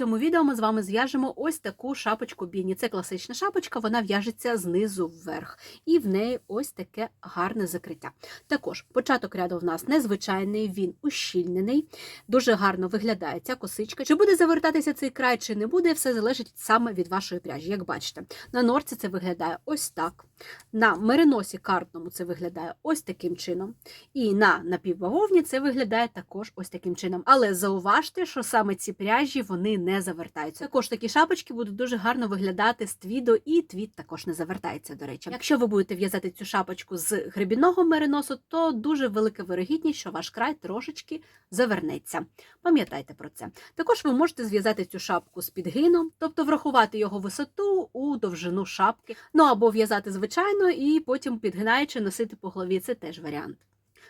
Цьому відео ми з вами зв'яжемо ось таку шапочку біні. Це класична шапочка, вона в'яжеться знизу вверх, і в неї ось таке гарне закриття. Також початок ряду в нас незвичайний, він ущільнений, дуже гарно виглядає ця косичка. Чи буде завертатися цей край, чи не буде, все залежить саме від вашої пряжі. Як бачите, на норці це виглядає ось так. На мериносі картному це виглядає ось таким чином. І на напівбавовні це виглядає також ось таким чином. Але зауважте, що саме ці пряжі вони не завертаються. Також такі шапочки будуть дуже гарно виглядати з твіду, і твід також не завертається, до речі. Якщо ви будете в'язати цю шапочку з гребінного мериносу, то дуже велика вирогідність, що ваш край трошечки завернеться. Пам'ятайте про це. Також ви можете зв'язати цю шапку з підгином, тобто врахувати його висоту у довжину шапки. Ну або в'язати звичайно і потім підгинаючи носити по голові. Це теж варіант.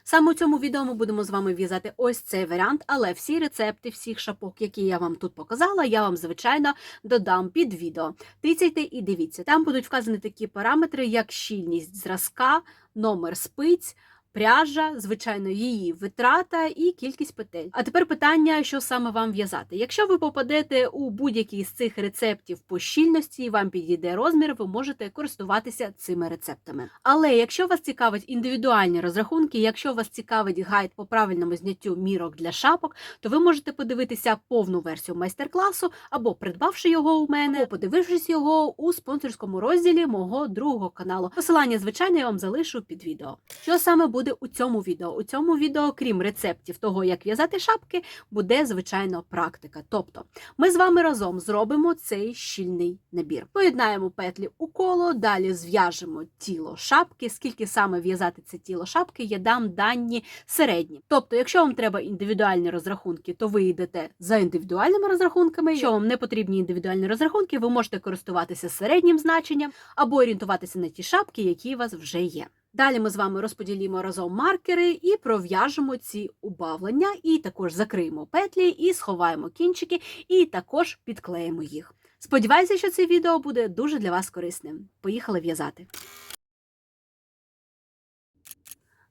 Саме у цьому відео ми будемо з вами в'язати ось цей варіант, але всі рецепти всіх шапок, які я вам тут показала, я вам, звичайно, додам під відео. Тицяйте і дивіться. Там будуть вказані такі параметри, як щільність зразка, номер спиць. Пряжа, звичайно, її витрата і кількість петель. А тепер питання, що саме вам в'язати. Якщо ви попадете у будь-який з цих рецептів по щільності і вам підійде розмір, ви можете користуватися цими рецептами. Але якщо вас цікавить індивідуальні розрахунки, якщо вас цікавить гайд по правильному зняттю мірок для шапок, то ви можете подивитися повну версію майстер-класу або придбавши його у мене, або подивившись його у спонсорському розділі мого другого каналу. Посилання, звичайно, я вам залишу під відео. Що саме буде у цьому відео? У цьому відео, крім рецептів того, як в'язати шапки, буде звичайно практика. Тобто, ми з вами разом зробимо цей щільний набір. Поєднаємо петлі у коло, далі зв'яжемо тіло шапки. Скільки саме в'язати це тіло шапки, я дам дані середні. Тобто, якщо вам треба індивідуальні розрахунки, то ви йдете за індивідуальними розрахунками. Якщо вам не потрібні індивідуальні розрахунки, ви можете користуватися середнім значенням або орієнтуватися на ті шапки, які у вас вже є. Далі ми з вами розподілимо разом маркери і пров'яжемо ці убавлення, і також закриємо петлі, і сховаємо кінчики, і також підклеїмо їх. Сподіваюся, що це відео буде дуже для вас корисним. Поїхали в'язати.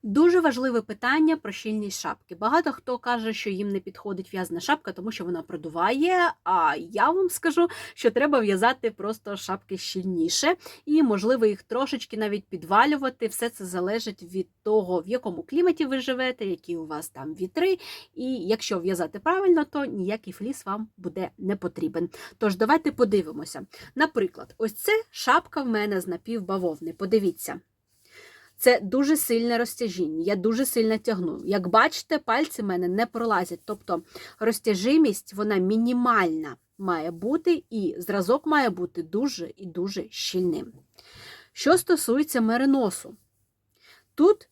Дуже важливе питання про щільність шапки. Багато хто каже, що їм не підходить в'язана шапка, тому що вона продуває. А я вам скажу, що треба в'язати просто шапки щільніше, і, можливо, їх трошечки навіть підвалювати. Все це залежить від того, в якому кліматі ви живете, які у вас там вітри. І якщо в'язати правильно, то ніякий фліс вам буде не потрібен. Тож давайте подивимося. Наприклад, ось це шапка в мене з напівбавовни. Подивіться. Це дуже сильне розтяжіння, я дуже сильно тягну. Як бачите, пальці в мене не пролазять. Тобто розтяжимість вона мінімальна має бути, і зразок має бути дуже і дуже щільним. Що стосується мериносу, тут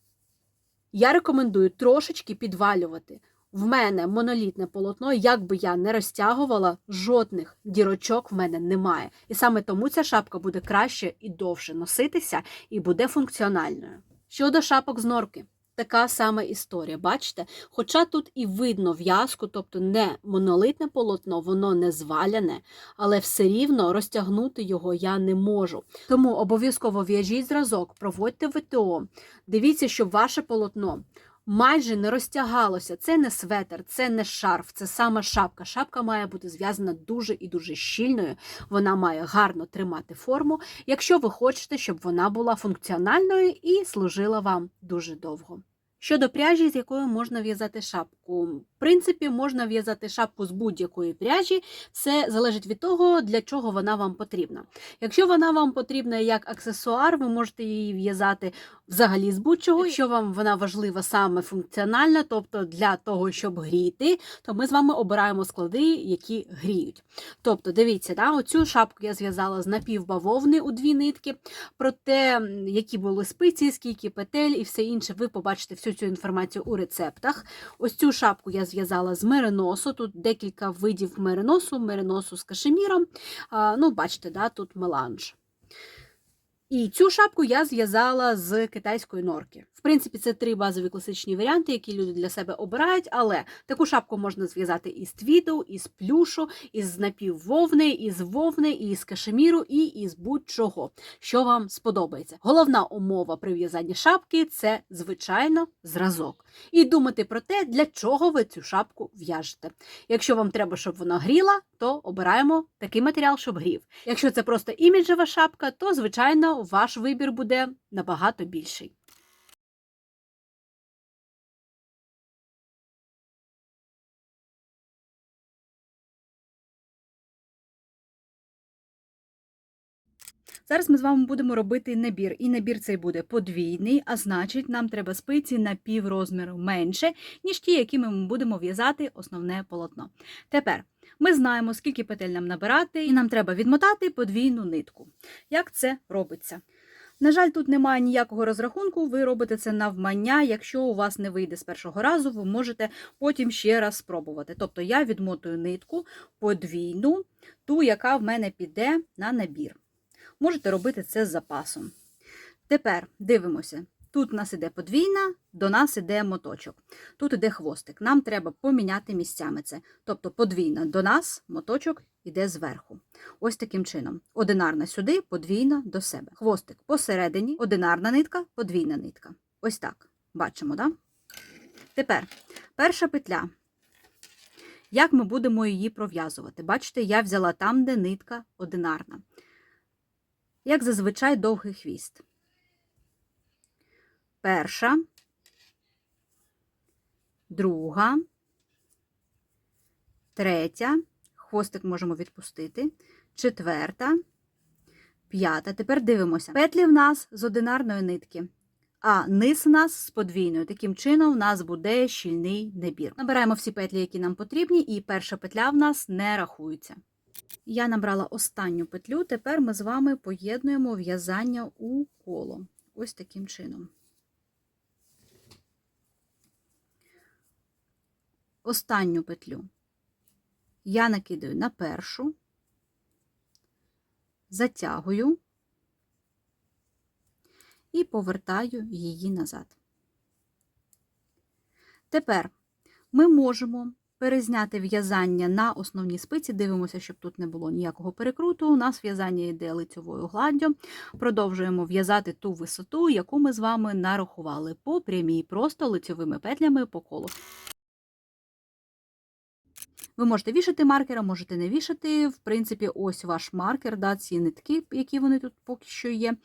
я рекомендую трошечки підвалювати. В мене монолітне полотно, як би я не розтягувала, жодних дірочок в мене немає. І саме тому ця шапка буде краще і довше носитися і буде функціональною. Щодо шапок з норки, така сама історія, бачите? Хоча тут і видно в'язку, тобто не монолитне полотно, воно не зваляне, але все рівно розтягнути його я не можу. Тому обов'язково в'яжіть зразок, проводьте ВТО, дивіться, щоб ваше полотно майже не розтягалося. Це не светер, це не шарф, це саме шапка. Шапка має бути зв'язана дуже і дуже щільною. Вона має гарно тримати форму, якщо ви хочете, щоб вона була функціональною і служила вам дуже довго. Щодо пряжі, з якою можна в'язати шапку. В принципі, можна в'язати шапку з будь-якої пряжі, все залежить від того, для чого вона вам потрібна. Якщо вона вам потрібна як аксесуар, ви можете її в'язати взагалі з будь-чого. Якщо вам вона важлива саме функціональна, тобто для того, щоб гріти, то ми з вами обираємо склади, які гріють. Тобто, дивіться, да, оцю шапку я зв'язала з напівбавовни у дві нитки. Про те, які були спиці, скільки петель і все інше, ви побачите всю цю інформацію у рецептах. Ось цю шапку я зв'язала з мериносу. Тут декілька видів мериносу, мериносу з кашеміром. Ну, бачите, да, тут меланж. І цю шапку я зв'язала з китайської норки. В принципі, це три базові класичні варіанти, які люди для себе обирають, але таку шапку можна зв'язати із твіду, із плюшу, із напіввовни, із вовни, із кашеміру і із будь-чого, що вам сподобається. Головна умова при в'язанні шапки це, звичайно, зразок. І думати про те, для чого ви цю шапку в'яжете. Якщо вам треба, щоб вона гріла, то обираємо такий матеріал, щоб грів. Якщо це просто іміджева шапка, то звичайно ваш вибір буде набагато більший. Зараз ми з вами будемо робити набір, і набір цей буде подвійний, а значить, нам треба спиці на піврозміру менше, ніж ті, якими ми будемо в'язати основне полотно. Тепер ми знаємо, скільки петель нам набирати, і нам треба відмотати подвійну нитку. Як це робиться? На жаль, тут немає ніякого розрахунку, ви робите це навмання. Якщо у вас не вийде з першого разу, ви можете потім ще раз спробувати. Тобто я відмотую нитку подвійну, ту, яка в мене піде на набір. Можете робити це з запасом. Тепер дивимося. Тут у нас іде подвійна, до нас іде моточок. Тут іде хвостик. Нам треба поміняти місцями це. Тобто подвійна до нас, моточок іде зверху. Ось таким чином. Одинарна сюди, подвійна до себе. Хвостик посередині, одинарна нитка, подвійна нитка. Ось так. Бачимо? Да? Тепер перша петля. Як ми будемо її пров'язувати? Бачите, я взяла там, де нитка одинарна. Як зазвичай довгий хвіст. Перша, друга, третя, хвостик можемо відпустити, четверта, п'ята. Тепер дивимося. Петлі в нас з одинарної нитки, а низ у нас з подвійною. Таким чином, у нас буде щільний набір. Набираємо всі петлі, які нам потрібні, і перша петля в нас не рахується. Я набрала останню петлю, тепер ми з вами поєднуємо в'язання у коло. Ось таким чином. Останню петлю я накидаю на першу, затягую і повертаю її назад. Тепер ми можемо перезняти в'язання на основні спиці. Дивимося, щоб тут не було ніякого перекруту. У нас в'язання йде лицьовою гладдю. Продовжуємо в'язати ту висоту, яку ми з вами нарахували по прямій, просто лицьовими петлями по колу. Ви можете вішати маркера, можете не вішати. В принципі, ось ваш маркер, да, ці нитки, які вони тут поки що є.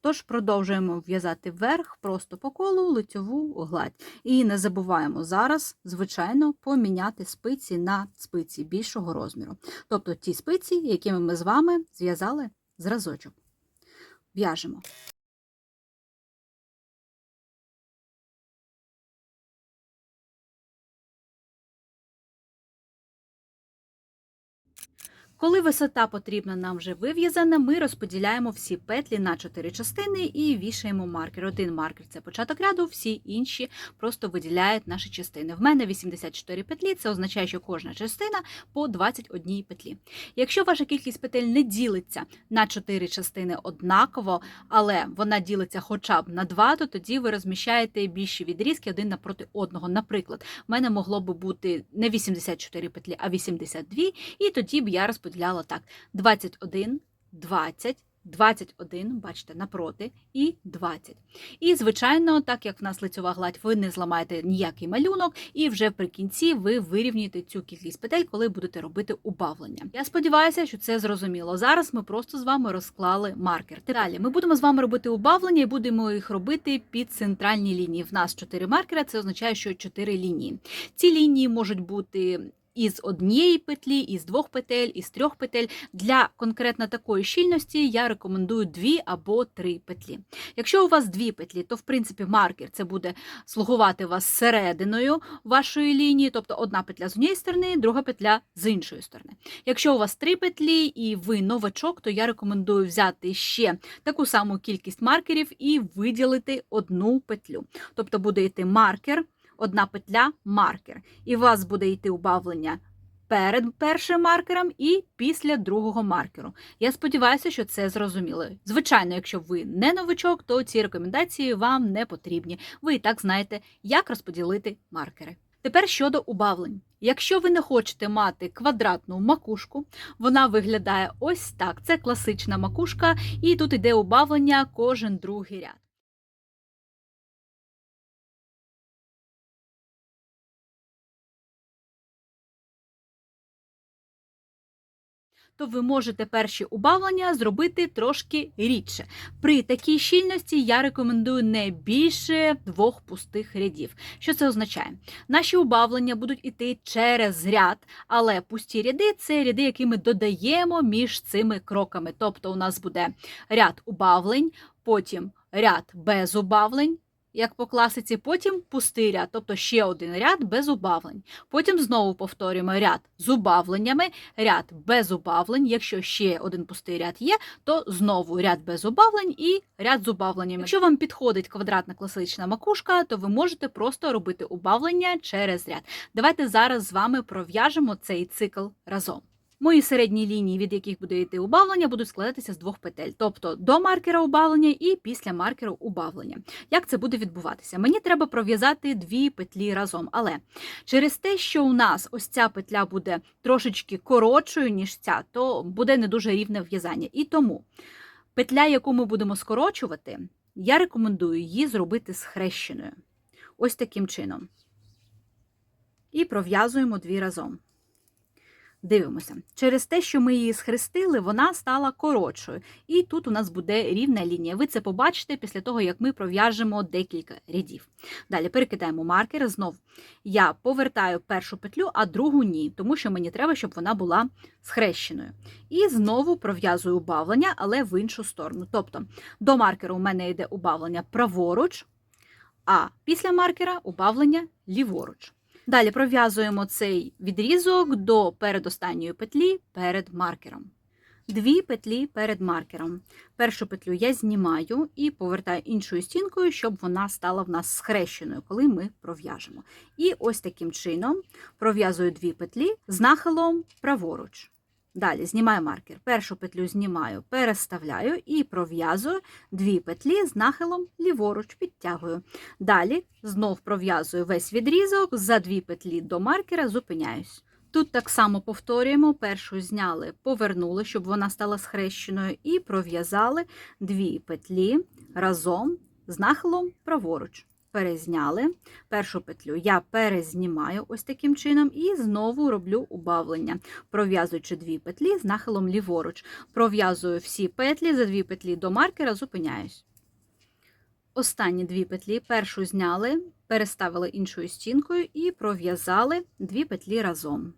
Тож продовжуємо в'язати вверх, просто по колу, лицьову гладь. І не забуваємо зараз, звичайно, поміняти спиці на спиці більшого розміру. Тобто ті спиці, якими ми з вами зв'язали зразочок. В'яжемо. Коли висота потрібна нам вже вив'язана, ми розподіляємо всі петлі на 4 частини і вішаємо маркер. Один маркер це початок ряду, всі інші просто виділяють наші частини. В мене 84 петлі, це означає, що кожна частина по 21 петлі. Якщо ваша кількість петель не ділиться на 4 частини однаково, але вона ділиться хоча б на 2, то тоді ви розміщаєте більші відрізки один напроти одного. Наприклад, в мене могло би бути не 84 петлі, а 82, і тоді б я розподіляла поділяла так: 21, 20, 21, бачите, напроти, і 20. І, звичайно, так як в нас лицьова гладь, ви не зламаєте ніякий малюнок, і вже при кінці ви вирівнюєте цю кількість петель, коли будете робити убавлення. Я сподіваюся, що це зрозуміло. Зараз ми просто з вами розклали маркер. Далі ми будемо з вами робити убавлення і будемо їх робити під центральні лінії. В нас 4 маркера, це означає, що 4 лінії. Ці лінії можуть бути із однієї петлі, із двох петель, із трьох петель. Для конкретно такої щільності я рекомендую дві або три петлі. Якщо у вас дві петлі, то в принципі маркер це буде слугувати вас серединою вашої лінії, тобто одна петля з однієї сторони, друга петля з іншої сторони. Якщо у вас три петлі і ви новачок, то я рекомендую взяти ще таку саму кількість маркерів і виділити одну петлю. Тобто буде йти маркер одна петля маркер. І у вас буде йти убавлення перед першим маркером і після другого маркеру. Я сподіваюся, що це зрозуміло. Звичайно, якщо ви не новичок, то ці рекомендації вам не потрібні. Ви і так знаєте, як розподілити маркери. Тепер щодо убавлень. Якщо ви не хочете мати квадратну макушку, вона виглядає ось так. Це класична макушка, і тут йде убавлення кожен другий ряд. То ви можете перші убавлення зробити трошки рідше. При такій щільності я рекомендую не більше двох пустих рядів. Що це означає? Наші убавлення будуть іти через ряд, але пусті ряди це ряди, які ми додаємо між цими кроками. Тобто у нас буде ряд убавлень, потім ряд без убавлень як по класиці, потім пустий ряд, тобто ще один ряд без убавлень. Потім знову повторюємо ряд з убавленнями, ряд без убавлень. Якщо ще один пустий ряд є, то знову ряд без убавлень і ряд з убавленнями. Якщо вам підходить квадратна класична макушка, то ви можете просто робити убавлення через ряд. Давайте зараз з вами пров'яжемо цей цикл разом. Мої середні лінії, від яких буде йти убавлення, будуть складатися з двох петель, тобто до маркера убавлення і після маркеру убавлення. Як це буде відбуватися? Мені треба пров'язати дві петлі разом, але через те, що у нас ось ця петля буде трошечки коротшою, ніж ця, то буде не дуже рівне в'язання. І тому петля, яку ми будемо скорочувати, я рекомендую її зробити схрещеною. Ось таким чином. І пров'язуємо дві разом. Дивимося, через те, що ми її схрестили, вона стала коротшою. І тут у нас буде рівна лінія. Ви це побачите після того, як ми пров'яжемо декілька рядів. Далі перекидаємо маркер. Знов я повертаю першу петлю, а другу ні, тому що мені треба, щоб вона була схрещеною. І знову пров'язую убавлення, але в іншу сторону. Тобто до маркеру у мене йде убавлення праворуч, а після маркера убавлення ліворуч. Далі пров'язуємо цей відрізок до передостанньої петлі перед маркером. Дві петлі перед маркером. Першу петлю я знімаю і повертаю іншою стінкою, щоб вона стала в нас схрещеною, коли ми пров'яжемо. І ось таким чином пров'язую дві петлі з нахилом праворуч. Далі знімаю маркер. Першу петлю знімаю, переставляю і пров'язую дві петлі з нахилом ліворуч, підтягую. Далі знов пров'язую весь відрізок, за дві петлі до маркера зупиняюсь. Тут так само повторюємо: першу зняли, повернули, щоб вона стала схрещеною, і пров'язали дві петлі разом з нахилом праворуч перезняли. Першу петлю я перезнімаю ось таким чином і знову роблю убавлення, пров'язуючи дві петлі з нахилом ліворуч. Пров'язую всі петлі, за дві петлі до маркера зупиняюсь. Останні дві петлі першу зняли, переставили іншою стінкою і пров'язали дві петлі разом.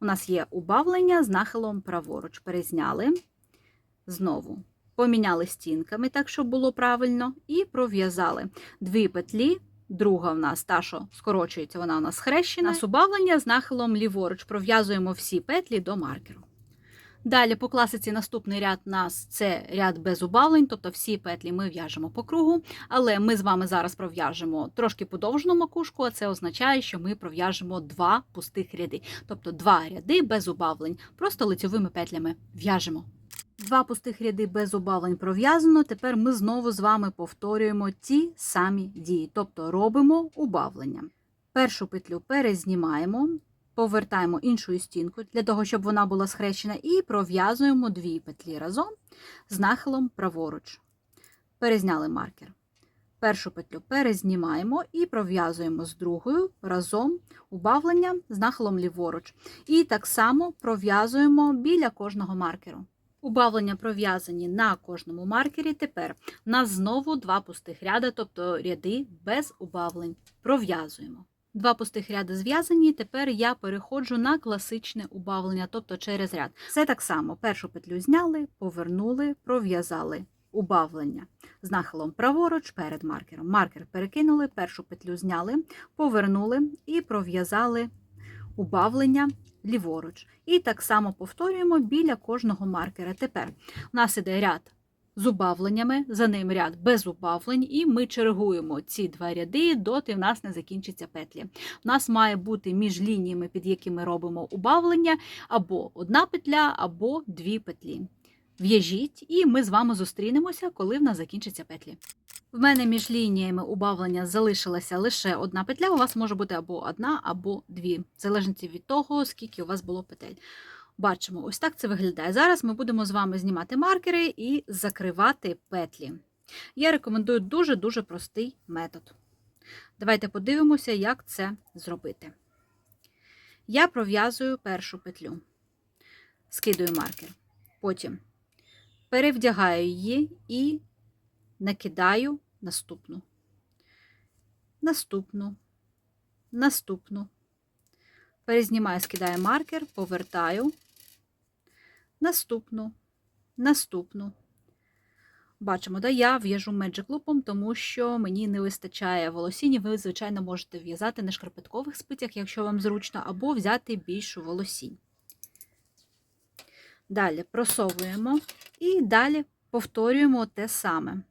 У нас є убавлення з нахилом праворуч. Перезняли, знову поміняли стінками, так, щоб було правильно, і пров'язали дві петлі. Друга в нас та, що скорочується, вона у нас хрещена. Нас убавлення з нахилом ліворуч. Пров'язуємо всі петлі до маркеру. Далі по класиці наступний ряд у нас це ряд без убавлень, тобто всі петлі ми в'яжемо по кругу, але ми з вами зараз пров'яжемо трошки подовжену макушку, а це означає, що ми пров'яжемо два пустих ряди, тобто два ряди без убавлень, просто лицьовими петлями в'яжемо. Два пустих ряди без убавлень пров'язано. Тепер ми знову з вами повторюємо ті самі дії, тобто робимо убавлення. Першу петлю перезнімаємо, повертаємо іншу стінку для того, щоб вона була схрещена, і пров'язуємо дві петлі разом з нахилом праворуч. Перезняли маркер. Першу петлю перезнімаємо і пров'язуємо з другою разом убавлення з нахилом ліворуч. І так само пров'язуємо біля кожного маркеру. Убавлення пров'язані на кожному маркері. Тепер у нас знову два пустих ряда, тобто ряди без убавлень. Пров'язуємо. Два пустих ряди зв'язані, тепер я переходжу на класичне убавлення, тобто через ряд. Все так само: першу петлю зняли, повернули, пров'язали убавлення з нахилом праворуч перед маркером. Маркер перекинули, першу петлю зняли, повернули і пров'язали убавлення ліворуч. І так само повторюємо біля кожного маркера. Тепер у нас іде ряд з убавленнями, за ним ряд без убавлень, і ми чергуємо ці два ряди, доти в нас не закінчаться петлі. У нас має бути між лініями, під якими робимо убавлення, або одна петля, або дві петлі. В'яжіть, і ми з вами зустрінемося, коли в нас закінчаться петлі. В мене між лініями убавлення залишилася лише одна петля. У вас може бути або одна, або дві, в залежності від того, скільки у вас було петель. Бачимо, ось так це виглядає. Зараз ми будемо з вами знімати маркери і закривати петлі. Я рекомендую дуже-дуже простий метод. Давайте подивимося, як це зробити. Я пров'язую першу петлю, скидую маркер. Потім перевдягаю її і накидаю наступну. Наступну, наступну. Перезнімаю, скидаю маркер, повертаю. Наступну, наступну. Бачимо, да, я в'яжу Magic Loop'ом, тому що мені не вистачає волосінь. Ви, звичайно, можете в'язати на шкарпеткових спицях, якщо вам зручно, або взяти більшу волосінь. Далі просовуємо і далі повторюємо те саме.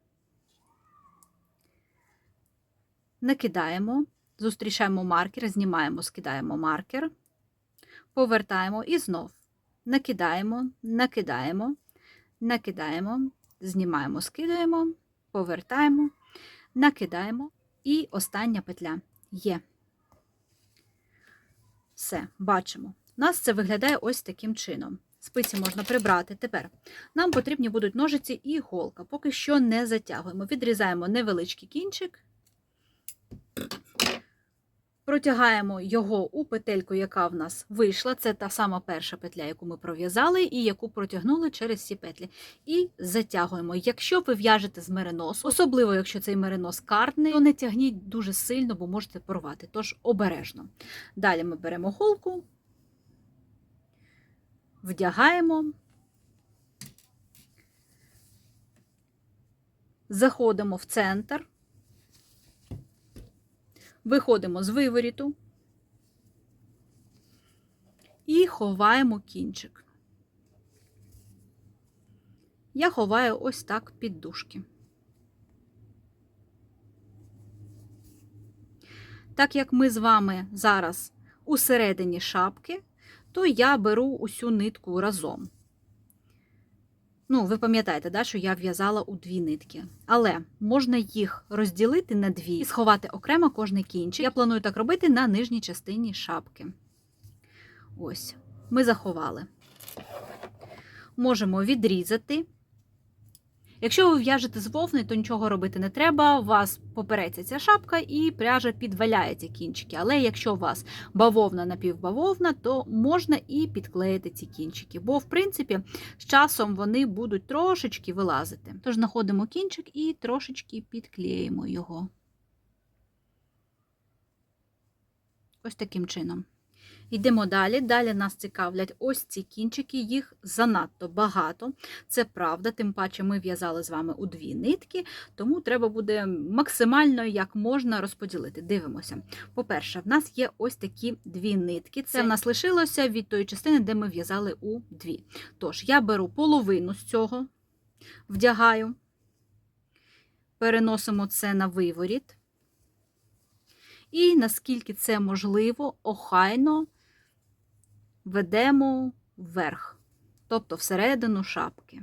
Накидаємо, зустрічаємо маркер, знімаємо, скидаємо маркер, повертаємо і знов накидаємо, накидаємо, накидаємо, знімаємо, скидаємо, повертаємо, накидаємо і остання петля є. Все, бачимо. У нас це виглядає ось таким чином. Спиці можна прибрати. Тепер нам потрібні будуть ножиці і голка. Поки що не затягуємо. Відрізаємо невеличкий кінчик, протягаємо його у петельку, яка в нас вийшла. Це та сама перша петля, яку ми пров'язали, і яку протягнули через ці петлі. І затягуємо. Якщо ви в'яжете з мериносу, особливо якщо цей меринос картний, то не тягніть дуже сильно, бо можете порвати. Тож обережно. Далі ми беремо голку, вдягаємо. Заходимо в центр, виходимо з виворіту і ховаємо кінчик. Я ховаю ось так під дужки. Так як ми з вами зараз у середині шапки, то я беру усю нитку разом. Ну, ви пам'ятаєте, да, що я в'язала у дві нитки. Але можна їх розділити на дві і сховати окремо кожний кінчик. Я планую так робити на нижній частині шапки. Ось, ми заховали. Можемо відрізати. Якщо ви в'яжете з вовни, то нічого робити не треба. У вас попереться ця шапка і пряжа підваляється кінчики. Але якщо у вас бавовна напівбавовна, то можна і підклеїти ці кінчики. Бо, в принципі, з часом вони будуть трошечки вилазити. Тож знаходимо кінчик і трошечки підклеїмо його. Ось таким чином. Йдемо далі. Далі нас цікавлять ось ці кінчики, їх занадто багато. Це правда, тим паче ми в'язали з вами у дві нитки, тому треба буде максимально як можна розподілити. Дивимося. По-перше, в нас є ось такі дві нитки. Це в нас лишилося від тої частини, де ми в'язали у дві. Тож, я беру половину з цього, вдягаю, переносимо це на виворіт. І наскільки це можливо, охайно ведемо вверх, тобто всередину шапки.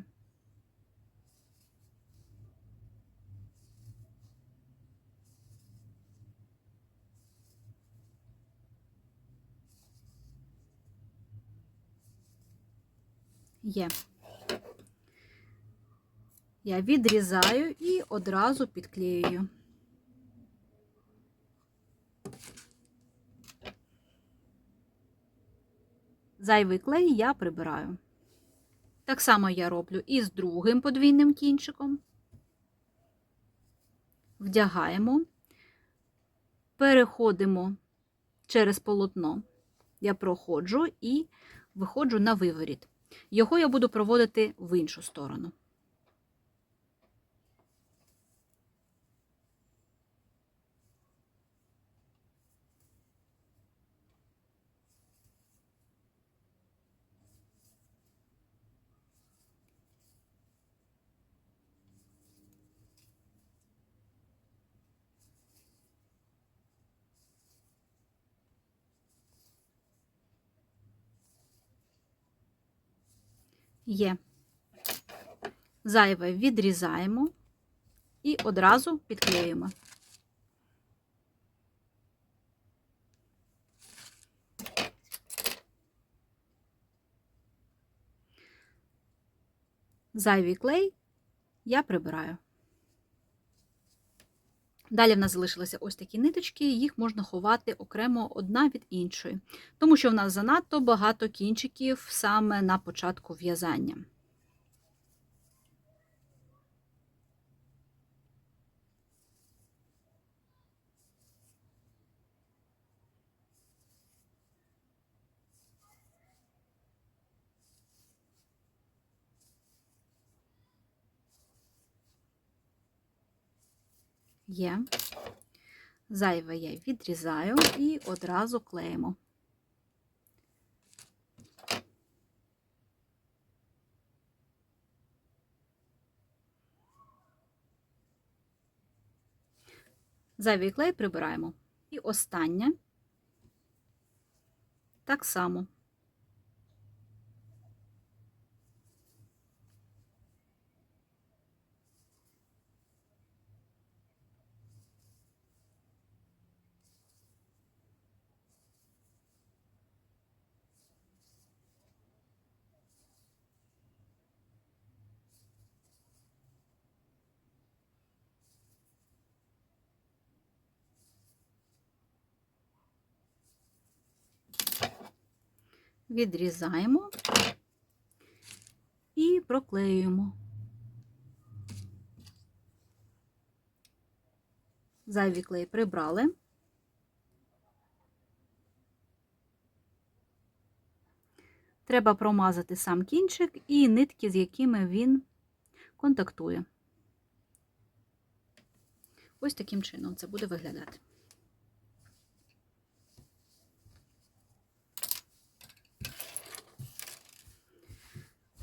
Є. Я відрізаю і одразу підклеюю. Зайвий клей я прибираю. Так само я роблю і з другим подвійним кінчиком. Вдягаємо, переходимо через полотно. Я проходжу і виходжу на виворіт. Його я буду проводити в іншу сторону. Є. Зайве відрізаємо і одразу підклеюємо. Зайвий клей я прибираю. Далі в нас залишилися ось такі ниточки, їх можна ховати окремо одна від іншої, тому що в нас занадто багато кінчиків саме на початку в'язання. Є. Зайве я відрізаю і одразу клеїмо. Зайвий клей прибираємо. І останнє так само. Відрізаємо і проклеюємо. Зайвий клей прибрали. Треба промазати сам кінчик і нитки, з якими він контактує. Ось таким чином це буде виглядати.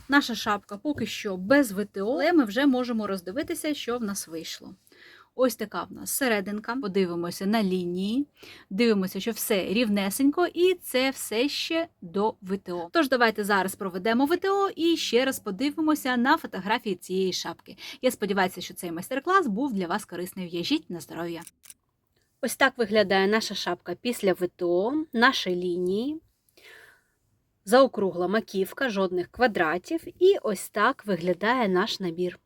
Наша шапка поки що без ВТО, але ми вже можемо роздивитися, що в нас вийшло. Ось така в нас серединка. Подивимося на лінії, дивимося, що все рівнесенько, і це все ще до ВТО. Тож давайте зараз проведемо ВТО і ще раз подивимося на фотографії цієї шапки. Я сподіваюся, що цей майстер-клас був для вас корисний. В'яжіть на здоров'я. Ось так виглядає наша шапка після ВТО, наші лінії. Заокругла маківка, жодних квадратів. І ось так виглядає наш набір.